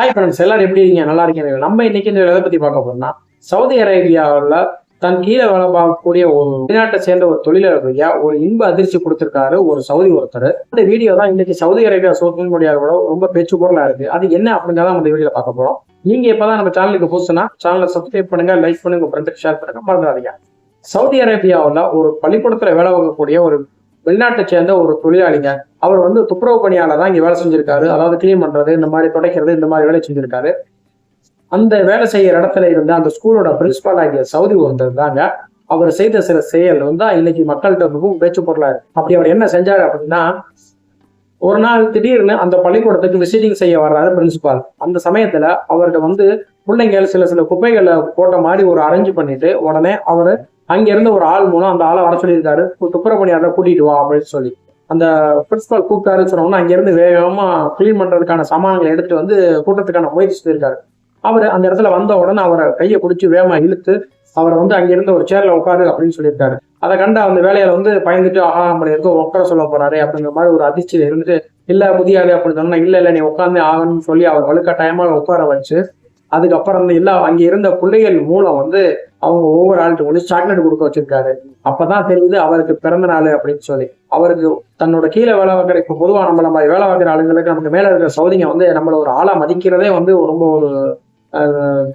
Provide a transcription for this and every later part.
Hi friends எல்லாரும் எப்படி இருக்கீங்க? நல்லா இருக்கீங்க. நம்ம இன்னைக்கு இந்த எதை பத்தி பார்க்க போறோம்னா சவுதி அரேபியாவில் தன் கீழே வேலை பார்க்கக்கூடிய ஒரு வெளிநாட்டை சேர்ந்த ஒரு தொழிலாளர்யா ஒரு இன்ப அதிர்ச்சி கொடுத்திருக்காரு ஒரு சவுதி ஒருத்தர். இந்த வீடியோ தான் இன்னைக்கு சவுதி அரேபியா சோசியல் மீடியாவோட ரொம்ப பேச்சு பொருளா இருக்கு. அது என்ன அப்படிங்கிறத நம்ம இந்த பார்க்க போறோம். நீங்க இப்பதான் நம்ம சேனலுக்கு புதுசுனா சேனலை சப்ஸ்கிரைப் பண்ணுங்க லைக் பண்ணுங்க உங்க ஃப்ரெண்டுக்கு ஷேர் பண்ணுங்க மறந்துடாதீங்க. சவுதி அரேபியாவில் ஒரு பள்ளிக்கூடத்துல வேலை பார்க்கக்கூடிய ஒரு வெளிநாட்டை சேர்ந்த ஒரு தொழிலாளிங்க அவர் வந்து துப்புரவு பணியாளர் தான் இங்க வேலை செஞ்சிருக்காரு. அதாவது கிளீன் பண்றது இந்த மாதிரி துடைக்கிறது இந்த மாதிரி வேலை செஞ்சிருக்காரு. அந்த வேலை செய்யற இடத்துல இருந்த அந்த ஸ்கூலோட பிரின்சிபால் ஆகிய சவுதி வந்தது தாங்க. அவர் செய்த சில செயல் வந்து இன்னைக்கு மக்கள்கிட்ட மிகவும் பேச்சு பொருளாரு அப்படி அவர் என்ன செஞ்சாரு அப்படின்னா ஒரு நாள் திடீர்னு அந்த பள்ளிக்கூடத்துக்கு விசிட்டிங் செய்ய வர்றாரு பிரின்சிபால் அந்த சமயத்துல அவர்கிட்ட வந்து பிள்ளைங்க சில சில குப்பைகளை போட்ட மாதிரி ஒரு அரேஞ்ச் பண்ணிட்டு உடனே அவர் அங்கேருந்து ஒரு ஆள் மூலம் அந்த ஆளை வர சொல்லியிருக்காரு. துப்புரவு பணியாளரை கூட்டிட்டு வா அப்படின்னு சொல்லி. அந்த பிரின்சிபால் கூப்பிட்டாருன்னு சொன்னோம்னா அங்கேருந்து வேகமாக வேகமா கிளீன் பண்றதுக்கான சாமான்களை எடுத்துட்டு வந்து கூட்டத்துக்கான முயற்சி செய்திருக்காரு அவர் அந்த இடத்துல வந்த உடனே அவரை கையை பிடிச்சி வேகமா இழுத்து அவரை வந்து அங்கிருந்து ஒரு சேர்ல உட்காரு அப்படின்னு சொல்லியிருக்காரு. அதை கண்ட அந்த வேலையில வந்து பயந்துட்டு ஆஹா நம்மளை இருக்கோ உட்கார சொல்ல போறாரு அப்படிங்கிற மாதிரி ஒரு அதிர்ச்சியில இருந்துட்டு இல்ல முடியாது அப்படின்னு சொன்னா இல்ல இல்ல நீ உட்காந்து ஆகணும்னு சொல்லி அவர் வலுக்கட்டாயமா உட்கார வச்சு அதுக்கப்புறம் வந்து இல்ல அங்க இருந்த பிள்ளைகள் மூலம் வந்து அவங்க ஒவ்வொரு ஆள்கிட்ட வந்து சாக்லேட் கொடுக்க வச்சிருக்காரு. அப்பதான் தெரியுது அவருக்கு பிறந்த நாள் அப்படின்னு சொல்லி. அவருக்கு தன்னோட கீழே வேலை பார்க்குற இப்போ பொதுவாக நம்ம நம்ம வேலை பார்க்குற ஆளுங்களுக்கு நமக்கு மேல இருக்கிற சௌதிங்க வந்து நம்மள ஒரு ஆளா மதிக்கிறதே வந்து ரொம்ப ஒரு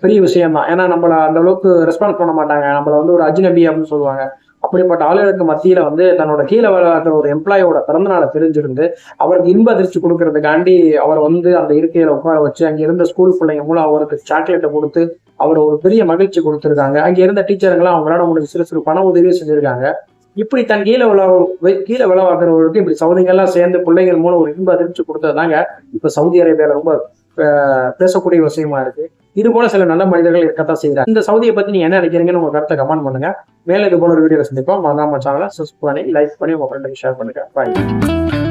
பெரிய விஷயம் தான் ஏன்னா நம்மள அந்த அளவுக்கு ரெஸ்பான்ஸ் பண்ண மாட்டாங்க. நம்மள வந்து ஒரு அஜ்நபி அப்படின்னு சொல்லுவாங்க. அப்படிப்பட்ட ஆளுகளுக்கு மத்தியில வந்து தன்னோட கீழே வேலை ஒரு எம்ப்ளாயோட பிறந்தநாளை தெரிஞ்சிருந்து அவருக்கு இன்ப அதிர்ச்சி கொடுக்கறதுக்காண்டி அவர் வந்து அந்த இருக்கையில உட்கார வச்சு அங்க இருந்த ஸ்கூல் பிள்ளைங்க மூலம் அவருக்கு சாக்லேட்டை கொடுத்து அவர் ஒரு பெரிய மகிழ்ச்சி கொடுத்துருக்காங்க. அங்க இருந்த டீச்சருங்களாம் அவங்களால முடிஞ்ச சிறு சிறு பண உதவியும் செஞ்சிருக்காங்க. இப்படி தன் கீழே விழா கீழே விழா இப்படி சவுதிங்கெல்லாம் சேர்ந்து பிள்ளைகள் மூலம் ஒரு இன்ப அதிர்ச்சி கொடுத்ததுதாங்க இப்ப சவுதி அரேபியால ரொம்ப பேசக்கூடிய விஷயமா இருக்கு. இது போல சில நல்ல மனிதர்கள் இருக்கத்தான் செய்கிறார். இந்த சவுதியை பத்தி நீங்க என்ன நினைக்கிறீங்கன்னு உங்க கருத்தை கமெண்ட் பண்ணுங்க. மேல இது போல ஒரு வீடியோ சந்திப்போம். மறந்தாம சேனலை சப்ஸ்கிரைப் பண்ணி லைக் பண்ணி உங்க ஃப்ரெண்டுக்கு ஷேர் பண்ணுங்க. பாய்